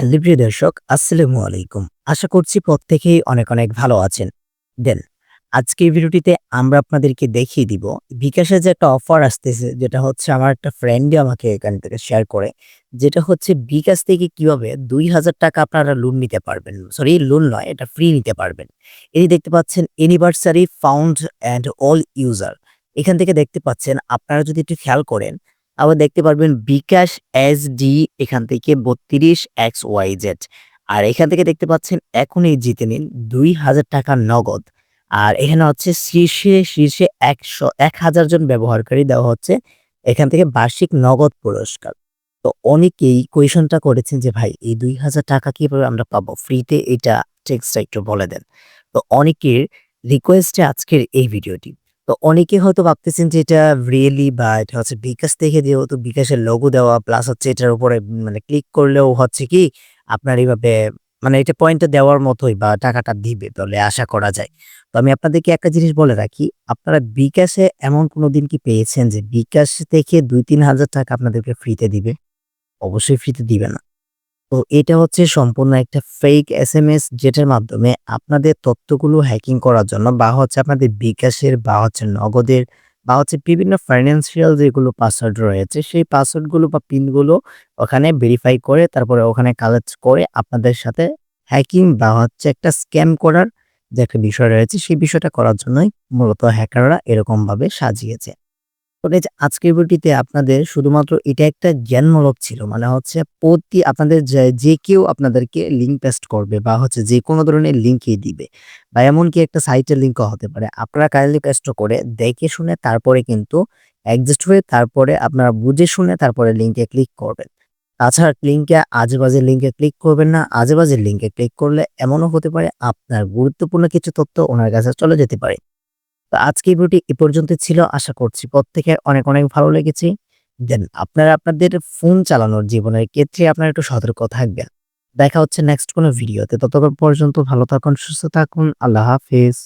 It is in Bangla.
প্রিয় দর্শক, আসসালামু আলাইকুম। আশা করছি প্রত্যেকেই অনেক অনেক ভালো আছেন। দেন, আজকে ভিডিওটিতে আমরা আপনাদেরকে দেখিয়ে দিব বিকাশে যে একটা অফার আসতেছে, যেটা হচ্ছে আমার একটা ফ্রেন্ডই আমাকে এখান থেকে শেয়ার করে, যেটা হচ্ছে বিকাশ থেকে কীভাবে দুই হাজার টাকা আপনারা লোন নিতে পারবেন। সরি লোন নয়, এটা ফ্রি নিতে পারবেন। এই দেখতে পাচ্ছেন ইউনিভার্সারি ফাউন্ড অ্যান্ড অল ইউজার এখান থেকে দেখতে পাচ্ছেন, আপনারা যদি একটু খেয়াল করেন আবার দেখতে পারবেন বিকাশ এস ডি এখান থেকে বত্রিশ এক্স ওয়াই জেড আর এখান থেকে দেখতে পাচ্ছেন এখনই জিতে নিন দুই হাজার টাকা নগদ। আর এখানে হচ্ছে শীর্ষে শীর্ষে একশো, এক হাজার জন ব্যবহারকারী দেওয়া হচ্ছে এখান থেকে বার্ষিক নগদ পুরস্কার। তো অনেকেই কোয়েশনটা করেছেন যে, ভাই, এই দুই হাজার টাকা কীভাবে আমরা পাবো? ফ্রিতে এটা টেক্সটা একটু বলে দেন। তো অনেকের রিকোয়েস্টে আজকের এই ভিডিওটি। তো অনেকে হয়তো ভাবতেছেন যে এটা রিয়েলি বা এটা হচ্ছে বিকাশ থেকে যেহেতু বিকাশের লোগো দেওয়া প্লাস হচ্ছে এটার উপরে মানে ক্লিক করলেও হচ্ছে কি আপনার এইভাবে মানে এটা পয়েন্টটা দেওয়ার মতোই বা টাকাটা দিবে বলে আশা করা যায়। তো আমি আপনাদেরকে একটা জিনিস বলে রাখি, আপনারা বিকাশে এমন কোনো দিন কি পেয়েছেন যে বিকাশ থেকে দুই তিন হাজার টাকা আপনাদেরকে ফ্রিতে দিবে? অবশ্যই ফ্রিতে দিবে না। তো এটা হচ্ছে সম্পূর্ণ একটা ফেক এস এম এস যেটার মাধ্যমে আপনাদের তথ্যগুলো হ্যাকিং করার জন্য বা হচ্ছে আপনাদের বিকাশের বা হচ্ছে নগদের বা হচ্ছে বিভিন্ন ফাইন্যান্সিয়াল যেগুলো পাসওয়ার্ড রয়েছে, সেই পাসওয়ার্ডগুলো বা পিনগুলো ওখানে ভেরিফাই করে, তারপরে ওখানে কালেক্ট করে আপনাদের সাথে হ্যাকিং বা হচ্ছে একটা স্ক্যাম করার যে একটা বিষয় রয়েছে, সেই বিষয়টা করার জন্যই মূলত হ্যাকাররা এরকমভাবে সাজিয়েছে। Guys, আজকের ভিডিওটিতে আপনাদের শুধুমাত্র এটা একটা জ্ঞানমূলক ছিল মানে হচ্ছে প্রতি আপনাদের যে কেউ আপনাদেরকে লিঙ্ক পেস্ট করবে বা হচ্ছে যে কোনো ধরনের লিঙ্কই দিবে বা এমনকি একটা সাইটের লিঙ্কও হতে পারে। আপনারা কাইন্ডলি পেস্ট করে দেখে শুনে তারপরে কিন্তু অ্যাডজাস্ট হয়ে তারপরে আপনারা বুঝে শুনে তারপরে লিঙ্কে ক্লিক করবেন। তাছাড়া লিঙ্কে আজে বাজে লিঙ্কে ক্লিক করবেন না আজে বাজে লিঙ্কে ক্লিক করলে এমনও হতে পারে আপনার গুরুত্বপূর্ণ কিছু তথ্য ওনার কাছে চলে যেতে পারে। তো আজকে ভিডিওটি এ পর্যন্ত ছিল, আশা করছি প্রত্যেকের অনেক অনেক ভালো লেগেছে। দেন আপনারা আপনাদের ফোন চালানোর জীবনের ক্ষেত্রে আপনারা একটু সতর্ক থাকবেন। দেখা হচ্ছে নেক্সট কোনো ভিডিওতে ততক্ষণ পর্যন্ত ভালো থাকুন, সুস্থ থাকুন। আল্লাহ হাফেজ।